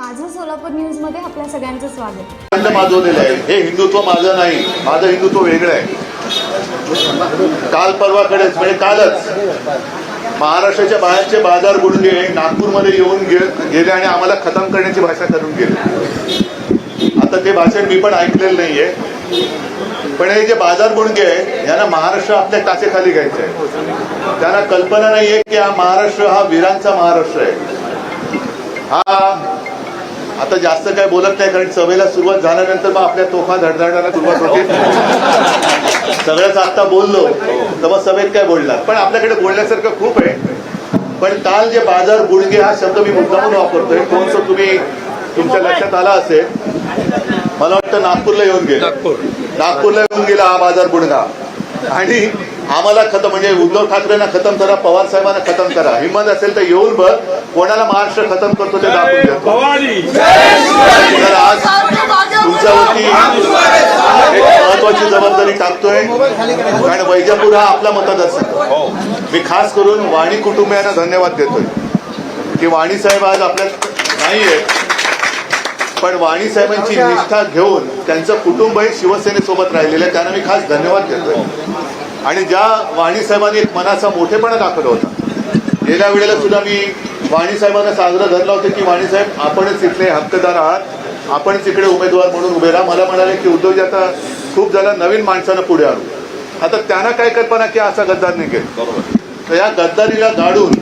सोलापूर न्यूजमध्ये आपल्या सगळ्यांचं स्वागत. माजवलेलं आहे. हे हिंदुत्व माझं नाही. माझं हिंदुत्व वेगळं आहे. काल परवाकडेच म्हणजे कालच. महाराष्ट्राच्या बाहेरचे बाजार गुडगे नागपूरमध्ये येऊन गे- गेले आणि आम्हाला खतम करण्याची भाषा करून गेले. आता ते भाषण मी पण ऐकलेलं नाहीये. पण हे जे बाजार गुणगे आहे यांना महाराष्ट्र आपल्या काचेखाली घ्यायचं आहे. त्यांना कल्पना नाहीये की हा महाराष्ट्र हा वीरांचा महाराष्ट्र आहे. हा आता जास्त काय बोलत नाही कारण सभेला सुरुवात झाल्यानंतर मग आपल्या तोफा धडधडायला सुरुवात होते. सगळ्याच आता बोललो तर मग सभेत काय बोलणार? पण आपल्याकडे बोलण्यासारखं खूप आहे. पण काल जे बाजार गुडगे हा शब्द मी मुद्दामून वापरतोय. कोणसं तुम्ही तुमच्या लक्षात आला असेल? मला वाटतं नागपूरला येऊन गेला. नागपूरला येऊन गेला हा बाजार गुडगा आणि आम्हाला खतम म्हणजे उद्धव ठाकरेंना खतम करा पवार साहेबांना खतम करा. हिंमत असेल तर येऊन बघ कोणाला महाराष्ट्र खतम करतो ते दाखवून देतो. तर आज तुमच्यावरती एक महत्वाची जबाबदारी टाकतोय. कारण वैजापूर हा आपला मतदारसंघ. मी खास करून वाणी कुटुंबियांना धन्यवाद देतोय. की वाणी साहेब आज आपल्यात नाहीये पण वाणी साहेबांची निष्ठा घेऊन त्यांचं कुटुंबही शिवसेनेसोबत राहिलेलं आहे त्यांना मी खास धन्यवाद देतोय. आणि ज्या वाणी साहेबांनी एक मनाचा मोठेपणा दाखवला होता. गेल्या वेळेला सुद्धा मी वाणी साहेबांना साजरं धरलं होतं की वाणी साहेब आपणच इथले हक्कदार आहात. आपणच इकडे उमेदवार म्हणून उभे राहा. मला म्हणाले की उद्धवजी आता खूप जण नवीन माणसानं पुढे आणू आता त्यांना काय कल्पना की असा गद्दार निघेल? तर या गद्दारीला गाडून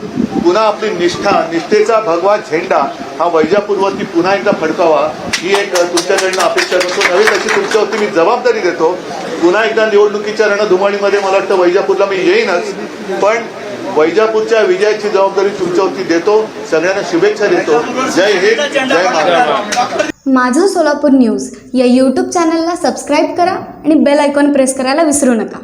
पुन्हा आपली निष्ठा निष्ठेचा भगवा झेंडा हा वैजापूरवरती पुन्हा एकदा फडकावा ही एक तुमच्याकडनं अपेक्षा करतो. नव्हे तशी तुमच्यावरती मी जबाबदारी देतो. पुन्हा एकदा निवडणुकीच्या रणधुमाळीमध्ये मला वाटतं वैजापूरला मी येईनच. पण वैजापूरच्या विजयाची जबाबदारी तुमच्यावरती देतो सगळ्यांना शुभेच्छा देतो. जय हिंद जय महाराष्ट्र. माझं सोलापूर न्यूज या यूट्यूब चॅनलला सबस्क्राईब करा आणि बेल आयकॉन प्रेस करायला विसरू नका.